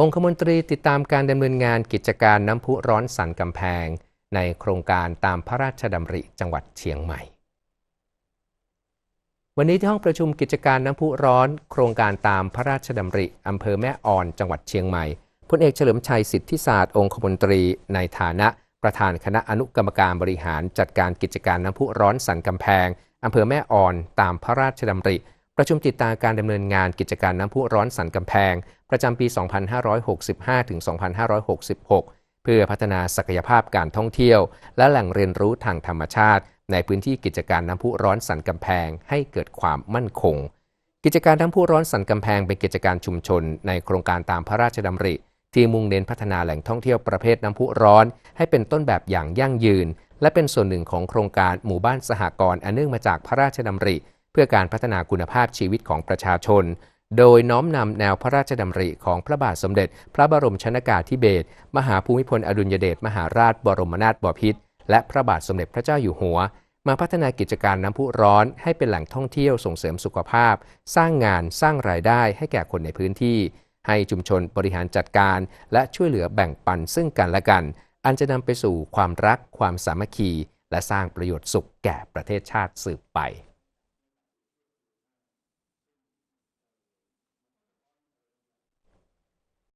องคมนตรีติดตามการดำเนินงานกิจการน้ำพุร้อนสันกำแพง ในโครงการตามพระราชดำริจังหวัดเชียงใหม่ วันนี้ที่ห้องประชุมกิจการน้ำพุร้อน โครงการตามพระราชดำริอำเภอแม่อ่อนจังหวัดเชียงใหม่พลเอกเฉลิมชัยสิทธิศาสตร์องคมนตรีในฐานะประธานคณะอนุกรรมการบริหารจัดการกิจการน้ำพุร้อนสันกำแพงอำเภอแม่อ่อนตามพระราชดำริ ประชุมติดตามการดำเนินงานกิจการน้ำพุร้อนสันกำแพง ประจำปี 2565 ถึง 2566 เพื่อพัฒนาศักยภาพการท่องเที่ยว และแหล่งเรียนรู้ทางธรรมชาติ ในพื้นที่กิจการน้ำพุร้อนสันกำแพงให้เกิดความมั่นคง กิจการน้ำพุร้อนสันกำแพงเป็นกิจการชุมชน ในโครงการตามพระราชดำริ ที่มุ่งเน้นพัฒนาแหล่งท่องเที่ยวประเภทน้ำพุร้อน ให้เป็นต้นแบบอย่างยั่งยืน และเป็นส่วนหนึ่งของโครงการหมู่บ้านสหกรณ์อันเนื่องมาจากพระราชดำริ พื่อการพัฒนาคุณภาพชีวิตของประชาชน โดยน้อมนำแนวพระราชดำริของพระบาทสมเด็จ พระบรมชนากาธิเบศรมหาภูมิพลอดุลยเดชมหาราชบรมนาถบพิตรและพระบาทสมเด็จพระเจ้าอยู่หัว มาพัฒนากิจการน้ำพุร้อนให้เป็นแหล่งท่องเที่ยวส่งเสริมสุขภาพ สร้างงานสร้างรายได้ให้แก่คนในพื้นที่ ให้ชุมชนบริหารจัดการ และช่วยเหลือแบ่งปันซึ่งกันและกัน อันจะนำไปสู่ความรักความสามัคคี และสร้างประโยชน์สุขแก่ประเทศชาติสืบไป